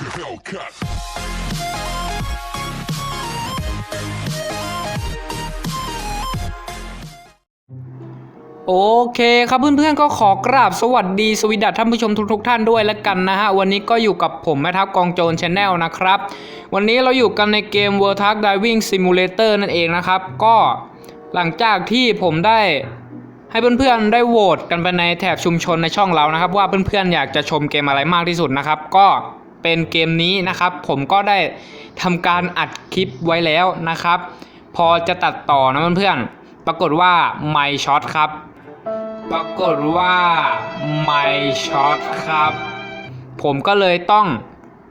Hellcat. โอเคครับเพื่อนๆก็ขอกราบสวัสดีสวีดัสท่านผู้ชมทุกๆทท่านด้วยแล้วกันนะฮะ วันนี้ก็อยู่กับผมแม่ทัพกองโจรชาแนลนะครับ วันนี้เราอยู่กันในเกม World Truck Diving Simulator นั่นเองนะครับ ก็หลังจากที่ผมได้ให้เพื่อนๆได้โหวตกันไปในแถบชุมชนในช่องเรานะครับ ว่าเพื่อนๆอยากจะชมเกมอะไรมากที่สุดนะครับ ก็ เป็นเกมนี้นะครับ ผมก็ได้ทำการอัดคลิปไว้แล้วนะครับ พอจะตัดต่อนะเพื่อนๆปรากฏว่าไม่ช็อตครับ ปรากฏว่าไม่ช็อตครับ ผมก็เลยต้อง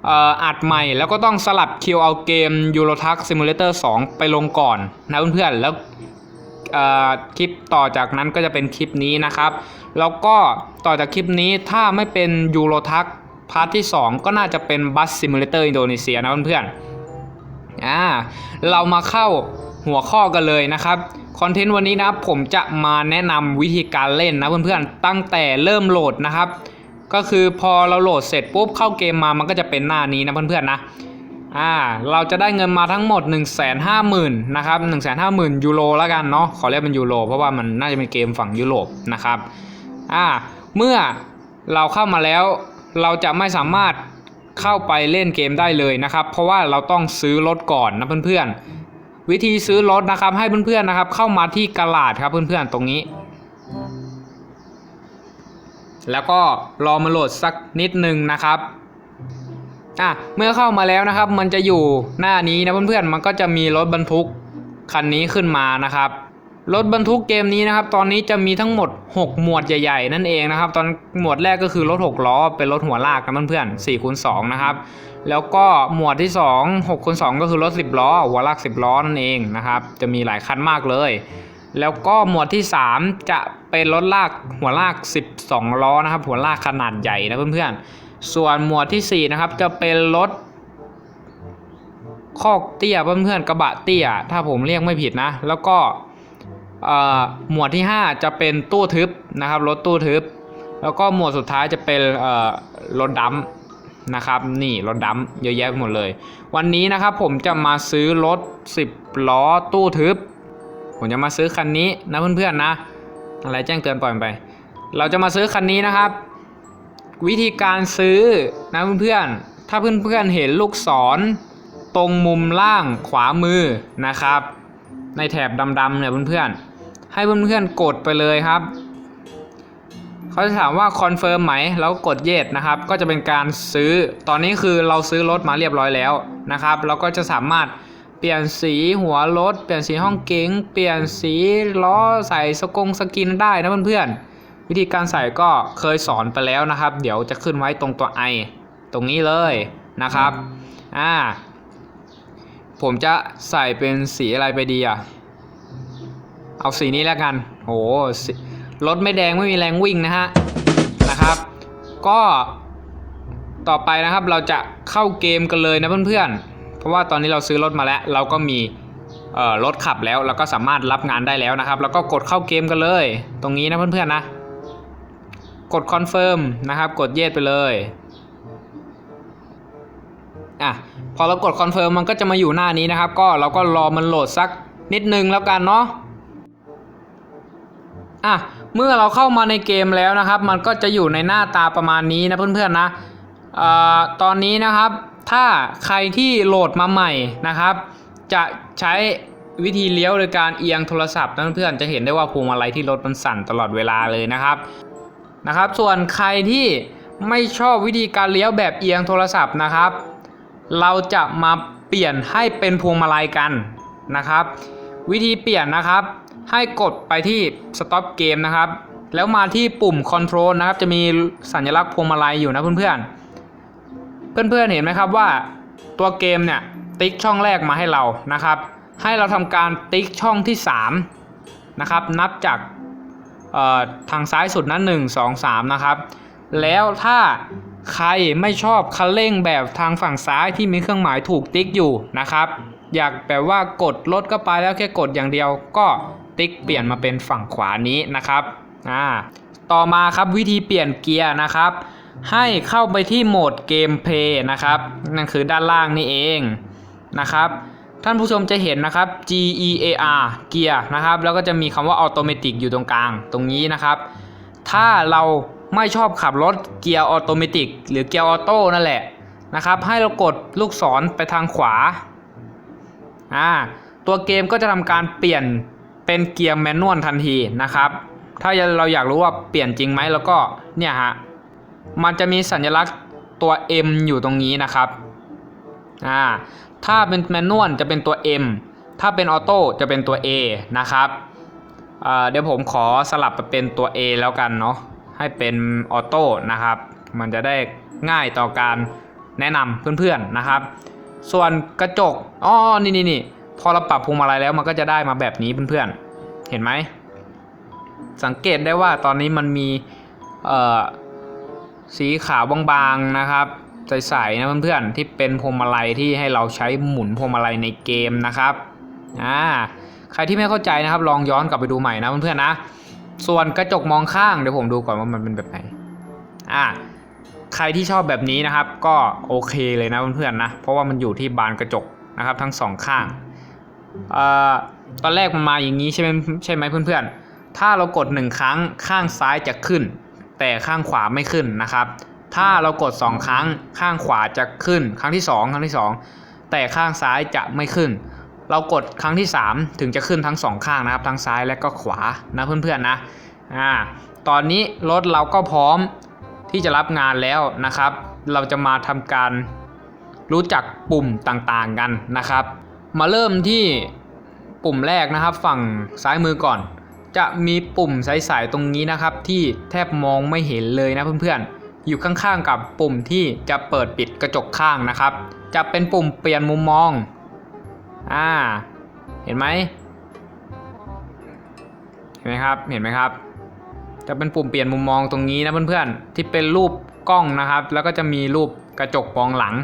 อ,อัดใหม่แล้วก็ต้องสลับคิวเอาเกม Euro Truck Simulator 2 ไปลงก่อนนะเพื่อนๆแล้วคลิปต่อจากนั้นก็จะเป็นคลิปนี้นะครับ แล้วก็ต่อจากคลิปนี้ถ้าไม่เป็น Euro Truck พาร์ทที่ 2 ก็น่าจะเป็น Bus Simulator อินโดนีเซียนะเพื่อนๆอ่าเรามาเข้าหัวข้อกันเลยนะครับคอนเทนต์วันนี้นะครับผมจะมาแนะนำวิธีการเล่นนะเพื่อนๆตั้งแต่เริ่มโหลดนะครับ ก็คือพอเราโหลดเสร็จปุ๊บเข้าเกมมามันก็จะเป็นหน้านี้นะเพื่อนๆนะอ่าเราจะได้เงินมาทั้งหมด 1 5 0 0 0 0นะครับ1 5 0 0 0 0 ยูโรแล้วกันเนาะขอเรียกเป็นยูโรเพราะว่ามันน่าจะเป็นเกมฝั่งยุโรปนะครับอ่าเมื่อเราเข้ามาแล้ว เราจะไม่สามารถเข้าไปเล่นเกมได้เลยนะครับ เพราะว่าเราต้องซื้อรถก่อนนะเพื่อนๆ วิธีซื้อรถนะครับให้เพื่อนๆนะครับ เข้ามาที่กลาดครับเพื่อนๆตรงนี้ แล้วก็รอมาโหลดสักนิดนึงนะครับอะเมื่อเข้ามาแล้วนะครับ มันจะอยู่หน้านี้นะเพื่อนๆมันก็จะมีรถบรรทุกคันนี้ขึ้นมานะครับ รถบรรทุกเกมนี้นะครับ ตอนนี้จะมีทั้งหมด 6 หมวดใหญ่ๆ นั่นเองนะครับ ตอนหมวดแรกก็คือรถ 6 ล้อ เป็นรถหัวลากนะเพื่อนๆ4คูณ2นะครับ แล้วก็หมวดที่ 2 6คูณ2ก็คือรถ 10 ล้อ หัวลาก 10 ล้อนั่นเองนะครับ จะมีหลายคันมากเลย แล้วก็หมวดที่ 3 จะเป็นรถลากหัวลาก 12 ล้อนะครับ หัวลากขนาดใหญ่นะเพื่อนๆ ส่วนหมวดที่ 4 นะครับ จะเป็นรถคอกเตี้ยเพื่อนๆกระบะเตี้ย ถ้าผมเรียกไม่ผิดนะ แล้วก็ หมวดที่ 5 จะเป็นตู้ทึบนะครับรถตู้ทึบ แล้วก็หมวดสุดท้ายจะเป็นรถดัมนะครับนี่รถดัมเยอะแยะไปหมดเลย วันนี้นะครับผมจะมาซื้อรถ 10 ล้อตู้ทึบ ผมจะมาซื้อคันนี้นะเพื่อนๆนะอะไรแจ้งเตือนปล่อยไป เราจะมาซื้อคันนี้นะครับ วิธีการซื้อนะเพื่อนๆถ้าเพื่อนๆเห็นลูกศรตรงมุมล่างขวามือนะครับ ในแถบดำๆเนี่ยเพื่อนๆ ให้เพื่อนๆกดไปเลยครับเขาจะถามว่าคอนเฟิร์มไหมแล้วกดเยสนะครับ ก็จะเป็นการซื้อตอนนี้คือเราซื้อรถมาเรียบร้อยแล้วนะครับ เราก็จะสามารถเปลี่ยนสีหัวรถ เปลี่ยนสีห้องเก๋งเปลี่ยนสีล้อใส่สกงสกินได้นะเพื่อนๆวิธีการใส่ก็เคยสอนไปแล้วนะครับ เดี๋ยวจะขึ้นไว้ตรงตัวไอตรงนี้เลยนะครับอ่าผมจะใส่เป็นสีอะไรไปดีอะ เอาสีนี้แล้วกันโหรถไม่แดงไม่มีแรงวิ่งนะฮะนะครับ ก็ต่อไปนะครับเราจะเข้าเกมกันเลยนะเพื่อนๆ เพราะว่าตอนนี้เราซื้อรถมาแล้ว เราก็มีรถขับแล้วเราก็สามารถรับงานได้แล้วนะครับ แล้วก็กดเข้าเกมกันเลย ตรงนี้นะเพื่อนๆนะ กดคอนเฟิร์มนะครับกดเยสไปเลยอะพอเรากดคอนเฟิร์มมันก็จะมาอยู่หน้านี้นะครับ ก็เราก็รอมันโหลดสักนิดนึงแล้วกันเนาะ อะเมื่อเราเข้ามาในเกมแล้วนะครับ มันก็จะอยู่ในหน้าตาประมาณนี้นะเพื่อนๆนะเอ่อตอนนี้นะครับ ถ้าใครที่โหลดมาใหม่นะครับ จะใช้วิธีเลี้ยวโดยการเอียงโทรศัพท์นะเพื่อนๆจะเห็นได้ว่าพวงมาลัยที่รถมันสั่นตลอดเวลาเลยนะครับนะครับ ส่วนใครที่ไม่ชอบวิธีการเลี้ยวแบบเอียงโทรศัพท์นะครับ เราจะมาเปลี่ยนให้เป็นพวงมาลัยกันนะครับ วิธีเปลี่ยนนะครับ ให้กดไปที่ stop game นะครับ แล้วมาที่ปุ่ม control นะครับ จะมีสัญลักษณ์พวงมาลัยอยู่นะเพื่อนๆ เพื่อนๆเห็นไหมครับว่าตัวเกมเนี่ยติ๊กช่องแรกมาให้เรานะครับ ให้เราทำการติ๊กช่องที่ 3 นะครับ นับจากทางซ้ายสุดนั้น1 2 3 นะครับ แล้วถ้าใครไม่ชอบคันเร่งแบบทางฝั่งซ้ายที่มีเครื่องหมายถูกติ๊กอยู่นะครับ อยากแบบว่ากดรถก็ไปแล้วแค่กดอย่างเดียวก็ ติ๊กเปลี่ยนมาเป็นฝั่งขวานี้นะครับอ่าต่อมาครับวิธีเปลี่ยนเกียร์นะครับ ให้เข้าไปที่โหมดเกมเพลย์นะครับนั่นคือด้านล่างนี่เองนะครับท่านผู้ชมจะเห็นนะครับ G E A R เกียร์นะครับ แล้วก็จะมีคำว่าออโตเมติกอยู่ตรงกลางตรงนี้นะครับ ถ้าเราไม่ชอบขับรถเกียร์ออโตเมติกหรือเกียร์ออโต้นั่นแหละนะครับ ให้เรากดลูกศรไปทางขวาอ่าตัวเกมก็จะทำการเปลี่ยน เป็นเกียร์แมนนวลทันทีนะครับ ถ้าเราอยากรู้ว่าเปลี่ยนจริงไหมแล้วก็เนี่ยฮะมันจะมีสัญลักษณ์ตัว M อยู่ตรงนี้นะครับอ่าถ้าเป็นแมนนวลจะเป็นตัว M ถ้าเป็นออโต้จะเป็นตัว A นะครับเดี๋ยวผมขอสลับไปเป็นตัว A แล้วกันเนาะให้เป็นออโต้นะครับ มันจะได้ง่ายต่อการแนะนำเพื่อนๆนะครับ ส่วนกระจกอ๋อนี่นี่นี่ พอเราปรับพวงมาลัยแล้วมันก็จะได้มาแบบนี้เพื่อนๆ เห็นไหม สังเกตได้ว่าตอนนี้มันมีสีขาวบางๆนะครับใสๆนะเพื่อนๆที่เป็นพวงมาลัยที่ให้เราใช้หมุนพวงมาลัยในเกมนะครับอ่าใครที่ไม่เข้าใจนะครับ ลองย้อนกลับไปดูใหม่นะเพื่อนๆนะส่วนกระจกมองข้างเดี๋ยวผมดูก่อนว่ามันเป็นแบบไหนอ่าใครที่ชอบแบบนี้นะครับ ก็โอเคเลยนะเพื่อนๆนะเพราะว่ามันอยู่ที่บานกระจกนะครับ ทั้งสองข้าง ตอนแรกมันมาอย่างนี้ใช่ไหมใช่ไหมเพื่อนๆ ถ้าเรากดหนึ่งครั้งข้างซ้ายจะขึ้น แต่ข้างขวาไม่ขึ้นนะครับ ถ้าเรากด 2 ครั้งข้างขวาจะขึ้น ครั้งที่ 2 ครั้งที่ 2 แต่ข้างซ้ายจะไม่ขึ้น เรากดครั้งที่ 3 ถึงจะขึ้นทั้ง 2 ข้างนะครับ ทั้งซ้ายและก็ขวานะเพื่อนๆนะอ่าตอนนี้รถเราก็พร้อมที่จะรับงานแล้วนะครับ เราจะมาทำการรู้จักปุ่มต่างๆกันนะครับ มาเริ่มที่ปุ่มแรกนะครับ ฝั่งซ้ายมือก่อน จะมีปุ่มใสๆตรงนี้นะครับ ที่แทบมองไม่เห็นเลยนะเพื่อนๆ อยู่ข้างๆกับปุ่มที่จะเปิดปิดกระจกข้างนะครับ จะเป็นปุ่มเปลี่ยนมุมมองอ่าเห็นไหมเห็นไหมครับเห็นไหมครับจะเป็นปุ่มเปลี่ยนมุมมองตรงนี้นะเพื่อนๆที่เป็นรูปกล้องนะครับ แล้วก็จะมีรูปกระจกมองหลัง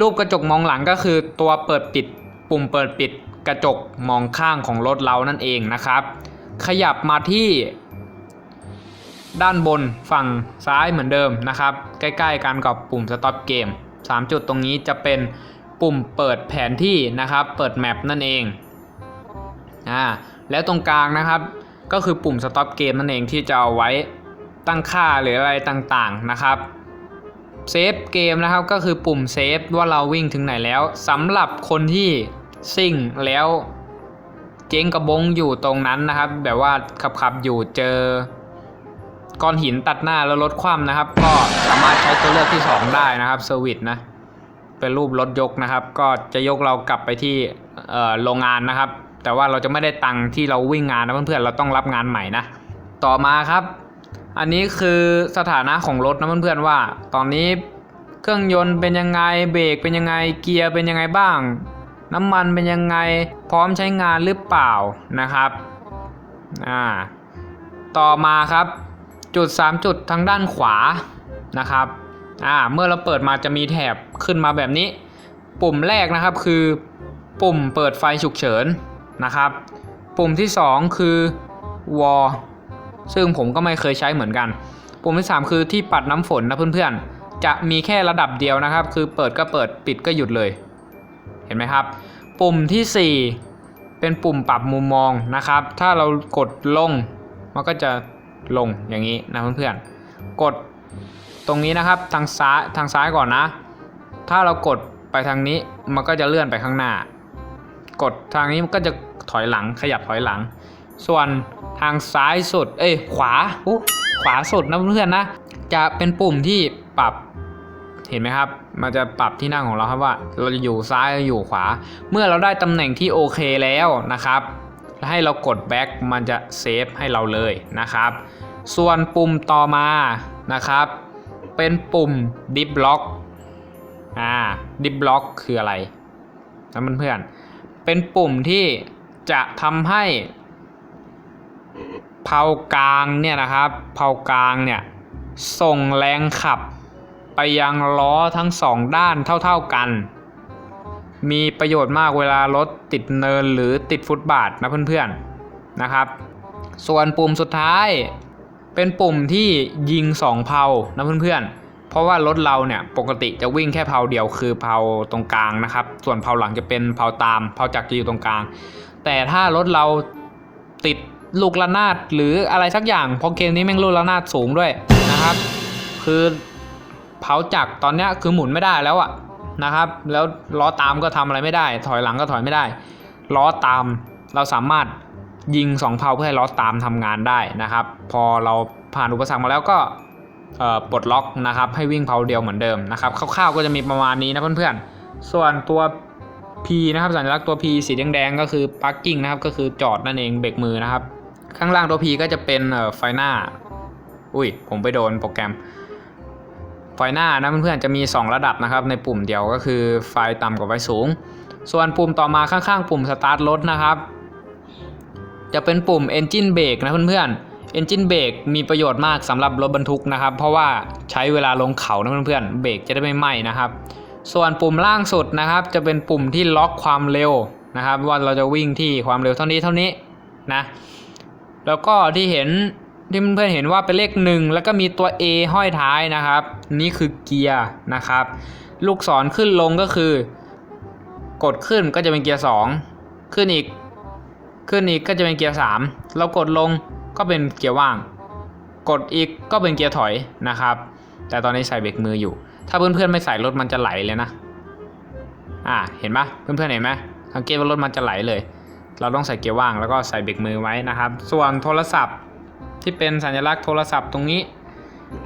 รูปกระจกมองหลังก็คือตัวเปิดปิด ปุ่มเปิดปิดกระจกมองข้างของรถเรานั่นเองนะครับ ขยับมาที่ ด้านบนฝั่งซ้ายเหมือนเดิมนะครับ ใกล้ๆกันกับปุ่ม stop game 3จุดตรงนี้จะเป็นปุ่มเปิดแผนที่นะครับ เปิดแมปนั่นเองอ่าแล้วตรงกลางนะครับก็คือปุ่ม stop game นั่นเองที่จะเอาไว้ตั้งค่าหรืออะไรต่างๆนะครับเซฟเกมนะครับก็คือปุ่มเซฟว่าเราวิ่งถึงไหนแล้วสำหรับคนที่ ซิ่งแล้วเจ๊งกระบงอยู่ตรงนั้นนะครับ แบบว่าขับขับๆอยู่เจอก้อนหินตัดหน้าแล้วรถคว่ำนะครับ ก็สามารถใช้ตัวเลือกที่ 2 ได้นะครับเซอร์วิสนะเป็นรูปรถยกนะครับ ก็จะยกเรากลับไปที่โรงงานนะครับ แต่ว่าเราจะไม่ได้ตังค์ที่เราวิ่งงานนะเพื่อนๆเราต้องรับงานใหม่นะต่อมาครับ อันนี้คือสถานะของรถนะเพื่อนๆว่า ตอนนี้เครื่องยนต์เป็นยังไงเบรกเป็นยังไงเกียร์เป็นยังไงบ้าง น้ำมันเป็นยังไงพร้อมใช้งานหรือเปล่านะครับอ่าต่อมาครับจุด 3 จุดทางด้านขวานะครับอ่าเมื่อเราเปิดมาจะมีแถบขึ้นมาแบบนี้ ปุ่มแรกนะครับคือปุ่มเปิดไฟฉุกเฉินนะครับ ปุ่มที่ 2 คือ วอลซึ่งผมก็ไม่เคยใช้เหมือนกัน ปุ่มที่ 3 คือที่ปัดน้ำฝนนะเพื่อนๆ จะมีแค่ระดับเดียวนะครับ คือเปิดก็เปิดปิดก็หยุดเลย เห็นไหมครับ ปุ่มทีสี่ 4 เป็นปุ่มปรับมุมมองนะครับ ถ้าเรากดลง มันก็จะลงอย่างนี้นะเพื่อนๆ กดตรงนี้นะครับทางซ้ายทางซ้ายก่อนนะ ถ้าเรากดไปทางนี้มันก็จะเลื่อนไปข้างหน้า กดทางนี้มันก็จะถอยหลังขยับถอยหลัง ส่วนทางซ้ายสุด เอ้ยขวาขวาสุดนะเพื่อนๆนะ จะเป็นปุ่มที่ปรับ เห็นไหมครับ มันจะปรับที่นั่งของเราครับว่า เราจะอยู่ซ้ายหรืออยู่ขวา เมื่อเราได้ตำแหน่งที่โอเคแล้วนะครับให้เรากดแบ็กมันจะเซฟให้เราเลยนะครับ ส่วนปุ่มต่อมานะครับ เป็นปุ่มดิฟล็อกอ่าดิฟล็อกคืออะไรนะเพื่อนๆเป็นปุ่มที่จะทำให้เผากลางเนี่ยนะครับเผากลางเนี่ยส่งแรงขับ ไปยังล้อทั้งสองด้านเท่าๆกัน มีประโยชน์มากเวลารถติดเนินหรือติดฟุตบาทนะเพื่อนๆนะครับ ส่วนปุ่มสุดท้ายเป็นปุ่มที่ยิงสองเพานะเพื่อนๆ เพราะว่ารถเราเนี่ยปกติจะวิ่งแค่เพาเดียวคือเพาตรงกลางนะครับ ส่วนเพาหลังจะเป็นเพาตามเพาจักรจะอยู่ตรงกลาง แต่ถ้ารถเราติดลูกระนาดหรืออะไรสักอย่างเพราะเกมนี้แม่งลูกระนาดสูงด้วยนะครับ คือ เผาจักรตอนนี้คือหมุนไม่ได้แล้วอะนะครับ แล้วล้อตามก็ทำอะไรไม่ได้ ถอยหลังก็ถอยไม่ได้ ล้อตามเราสามารถยิงสองเพาเพื่อให้ล้อตามทำงานได้นะครับ พอเราผ่านอุปสรรคมาแล้วก็ปลดล็อกนะครับ ให้วิ่งเพาเดียวเหมือนเดิมนะครับคร่าวๆก็จะมีประมาณนี้นะเพื่อนๆ ส่วนตัว P นะครับสัญลักษณ์ตัว P สีแดงๆก็คือ parking นะครับก็คือจอดนั่นเองเบรกมือนะครับ ข้างล่างตัว P ก็จะเป็นไฟหน้า อุ้ยผมไปโดนโปรแกรม ไฟหน้านะเพื่อนๆจะมี 2 ระดับนะครับในปุ่มเดียวก็คือไฟต่ำกับไฟสูง ส่วนปุ่มต่อมาข้างๆ ปุ่มสตาร์ทรถนะครับ จะเป็นปุ่ม Engine Brake นะเพื่อนๆ Engine Brake มีประโยชน์มากสำหรับรถบรรทุกนะครับ เพราะว่าใช้เวลาลงเขานะเพื่อนๆเบรกจะได้ไม่ไหม้นะครับ ส่วนปุ่มล่างสุดนะครับ จะเป็นปุ่มที่ล็อกความเร็วนะครับ ว่าเราจะวิ่งที่ความเร็วเท่านี้เท่านี้นะแล้วก็ที่เห็น ที่เพื่อนๆเห็นว่าเป็นเลขหนึ่งแล้วก็มีตัว A ห้อยท้ายนะครับ นี่คือเกียร์นะครับ ลูกศรขึ้นลงก็คือ กดขึ้นก็จะเป็นเกียร์2ขึ้นอีก ขึ้นอีกก็จะเป็นเกียร์3เรากดลงก็เป็นเกียร์ว่าง กดอีกก็เป็นเกียร์ถอยนะครับ แต่ตอนนี้ใส่เบรกมืออยู่ ถ้าเพื่อนๆไม่ใส่รถมันจะไหลเลยนะอ่าเห็นปะเพื่อนๆเห็นไหมสังเกตว่ารถมันจะไหลเลย เราต้องใส่เกียร์ว่างแล้วก็ใส่เบรกมือไว้นะครับ ส่วนโทรศัพท์ ที่เป็นสัญลักษณ์โทรศัพท์ตรงนี้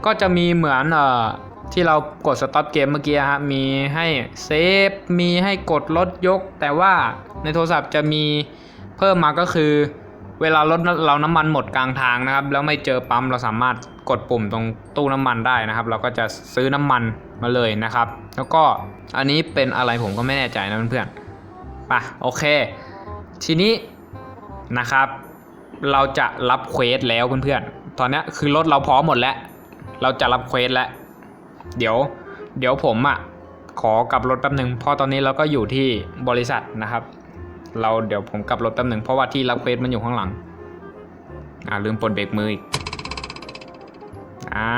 ก็จะมีเหมือนเอ่อที่เรากดสต็อปเกมเมื่อกี้ครับมีให้เซฟมีให้กดลดยก แต่ว่าในโทรศัพท์จะมีเพิ่มมาก็คือ เวลารถเราน้ำมันหมดกลางทางนะครับ แล้วไม่เจอปั๊มเราสามารถกดปุ่มตรงตู้น้ำมันได้นะครับ เราก็จะซื้อน้ำมันมาเลยนะครับ แล้วก็อันนี้เป็นอะไรผมก็ไม่แน่ใจนะเพื่อนๆไปโอเค ทีนี้นะครับ เราจะรับเควสแล้วเพื่อนๆ ตอนนี้คือรถเราพร้อมหมดแล้ว เราจะรับเควสแล้ว เดี๋ยว เดี๋ยวผมอะ่ะขอกลับรถแป๊บหนึ่งเพราะตอนนี้เราก็อยู่ที่บริษัทนะครับ เราเดี๋ยวผมกลับรถแป๊บหนึ่งเพราะว่าที่รับเควสมันอยู่ข้างหลัง อ่าลืมปลดเบรกมืออีก อ่า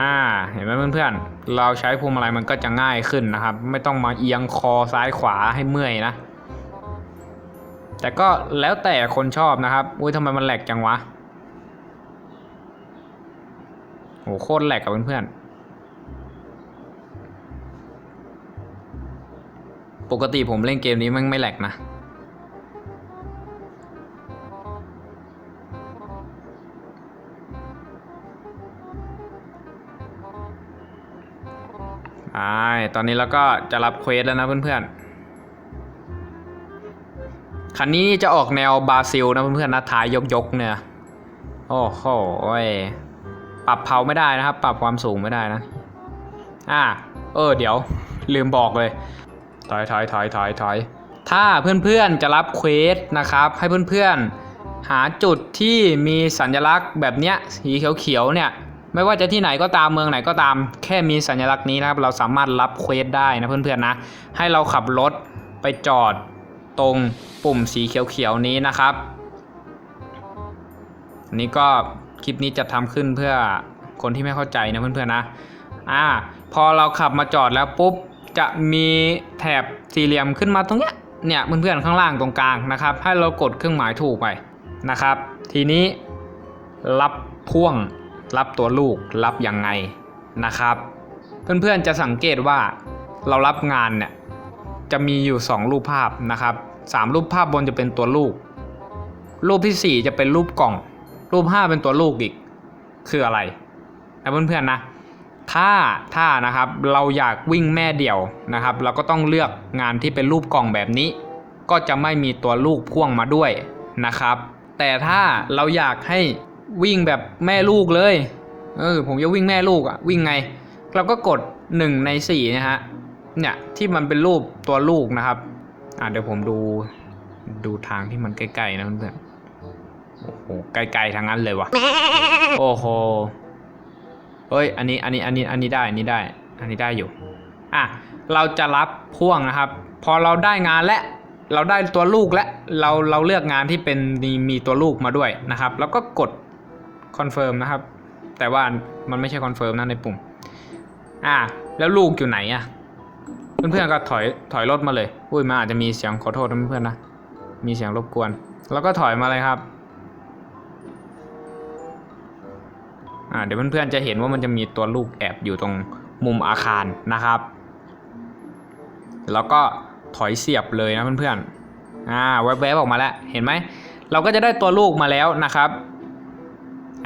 เห็นไหมเพื่อนๆ เราใช้พวงมาลัยมันก็จะง่ายขึ้นนะครับ ไม่ต้องมาเอียงคอซ้ายขวาให้เมื่อยนะ แต่ก็แล้วแต่คนชอบนะครับ อุ้ยทำไมมันแหลกจังวะ โหโคตรแหลกกับเพื่อนๆ ปกติผมเล่นเกมนี้มันไม่แหลกนะอ่าตอนนี้เราก็จะรับเควสแล้วนะเพื่อนๆ คันนี้จะออกแนวบราซิลนะเพื่อนๆนะท้ายยกๆเนี่ย โอ้โหยปรับเผาไม่ได้นะครับ ปรับความสูงไม่ได้นะ อ่า เออ เดี๋ยว ลืมบอกเลยถอยถอยถอยถอยถอยถ้าเพื่อนๆจะรับเควสนะครับ ให้เพื่อนๆ หาจุดที่มีสัญลักษณ์แบบเนี้ยสีเขียวๆเนี่ยไม่ว่าจะที่ไหนก็ตามเมืองไหนก็ตาม แค่มีสัญลักษณ์นี้นะครับ เราสามารถรับเควสได้นะเพื่อนๆนะ ให้เราขับรถไปจอด ตรงปุ่มสีเขียวๆนี้นะครับนนี้ก็คลิปนี้จะทำขึ้นเพื่อคนที่ไม่เข้าใจนะเพื่อนๆนะ อ่า พอเราขับมาจอดแล้วปุ๊บจะมีแถบสี่เหลี่ยมขึ้นมาตรงเนี้ย เนี่ยเพื่อนๆข้างล่างตรงกลางนะครับ ให้เรากดเครื่องหมายถูกไปนะครับ ทีนี้รับพ่วงรับตัวลูกรับยังไงนะครับ เพื่อนๆจะสังเกตว่าเรารับงานเนี่ยจะมีอยู่ 2 รูปภาพนะครับ สามรูปภาพบนจะเป็นตัวลูก รูปทีสี่ 4 จะเป็นรูปกล่อง รูป 5 เป็นตัวลูกอีก คืออะไรนะเพื่อนๆนะถ้าถ้านะครับเราอยากวิ่งแม่เดี่ยวนะครับ เราก็ต้องเลือกงานที่เป็นรูปกล่องแบบนี้ ก็จะไม่มีตัวลูกพ่วงมาด้วยนะครับ แต่ถ้าเราอยากให้วิ่งแบบแม่ลูกเลยเออผมจะวิ่งแม่ลูกอะวิ่งไง เราก็กด 1 ใน4นะฮะเนี่ยที่มันเป็นรูปตัวลูกนะครับ อะเดี๋ยวผมดูดูทางที่มันใกล้ๆนะเพื่อนๆโอ้โหไกลๆทางนั้นเลยวะโอ้โหเฮ้ยอันนี้อันนี้อันนี้อันนี้ได้อันนี้ได้ อันนี้ได้อยู่อะเราจะรับพ่วงนะครับ พอเราได้งานและเราได้ตัวลูกและเราเราเลือกงานที่เป็นมีมีตัวลูกมาด้วยนะครับ แล้วก็กดคอนเฟิร์มนะครับ แต่ว่ามันไม่ใช่คอนเฟิร์มนะในปุ่มอ่าแล้วลูกอยู่ไหนอะ เพื่อนๆก็ถอยถอยรถมาเลย อุ้ยมันอาจจะมีเสียงขอโทษเพื่อนๆนะ มีเสียงรบกวน แล้วก็ถอยมาเลยครับ อ่าเดี๋ยวเพื่อนๆจะเห็นว่ามันจะมีตัวลูกแอบอยู่ตรงมุมอาคารนะครับ แล้วก็ถอยเสียบเลยนะเพื่อนๆ อ่าแวบๆออกมาแล้ว เห็นไหม เราก็จะได้ตัวลูกมาแล้วนะครับ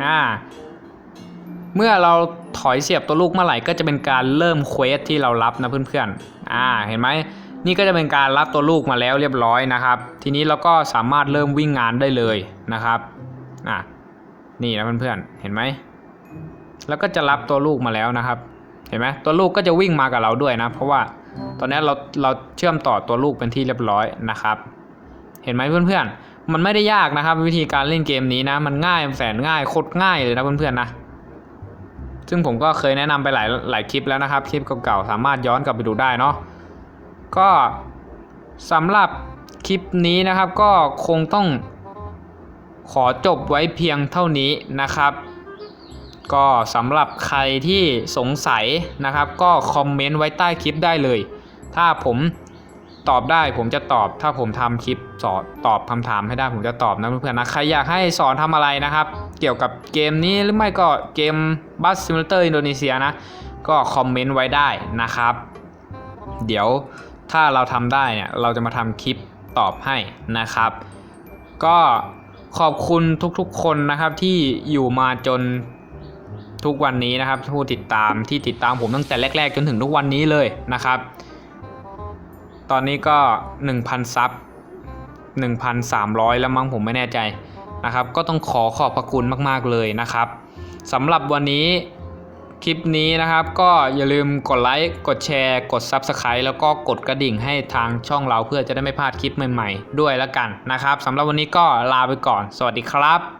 อ่า เมื่อเราถอยเสียบตัวลูกเมื่อไหร่ก็จะเป็นการเริ่มเควสที่เรารับนะเพื่อนๆ อ่า เห็นไหมนี่ก็จะเป็นการรับตัวลูกมาแล้วเรียบร้อยนะครับ ทีนี้เราก็สามารถเริ่มวิ่งงานได้เลยนะครับ อะ นี่นะเพื่อนๆ เห็นไหม แล้วก็จะรับตัวลูกมาแล้วนะครับ เห็นไหมตัวลูกก็จะวิ่งมากับเราด้วยนะ เพราะว่าตอนนี้เราเราเชื่อมต่อตัวลูกเป็นที่เรียบร้อยนะครับ เห็นไหมเพื่อนๆ มันไม่ได้ยากนะครับ วิธีการเล่นเกมนี้นะ มันง่ายแสนง่ายโคตรง่ายเลยนะเพื่อนๆนะ ซึ่งผมก็เคยแนะนำไปหลายหลายคลิปแล้วนะครับ คลิปเก่าๆสามารถย้อนกลับไปดูได้เนาะก็สำหรับคลิปนี้นะครับก็คงต้องขอจบไว้เพียงเท่านี้นะครับ ก็สำหรับใครที่สงสัยนะครับ ก็คอมเมนต์ไว้ใต้คลิปได้เลย ถ้าผม ตอบได้ผมจะตอบถ้าผมทำคลิปสอนตอบคำถามให้ได้ผมจะตอบนะเพื่อนๆนะใครอยากให้สอนทำอะไรนะครับ เกี่ยวกับเกมนี้หรือไม่ก็เกมบัสซิมูเลเตอร์อินโดนีเซียนะ ก็คอมเมนต์ไว้ได้นะครับ เดี๋ยวถ้าเราทำได้เนี่ยเราจะมาทำคลิปตอบให้นะครับ ก็ขอบคุณทุกๆคนนะครับที่อยู่มาจนทุกวันนี้นะครับผู้ติดตามที่ติดตามผมตั้งแต่แรก ๆ จนถึงทุกวันนี้เลยนะครับ ตอนนี้ก็ 1,000 ซับ 1,300 แล้วมั้งผมไม่แน่ใจนะครับ ก็ต้องขอขอบพระคุณมากๆเลยนะครับสำหรับวันนี้คลิปนี้นะครับ ก็อย่าลืมกดไลค์ กดแชร์ กด Subscribe แล้วก็กดกระดิ่งให้ทางช่องเราเพื่อจะได้ไม่พลาดคลิปใหม่ ๆ ด้วยแล้วกันนะครับสำหรับวันนี้ก็ลาไปก่อน สวัสดีครับ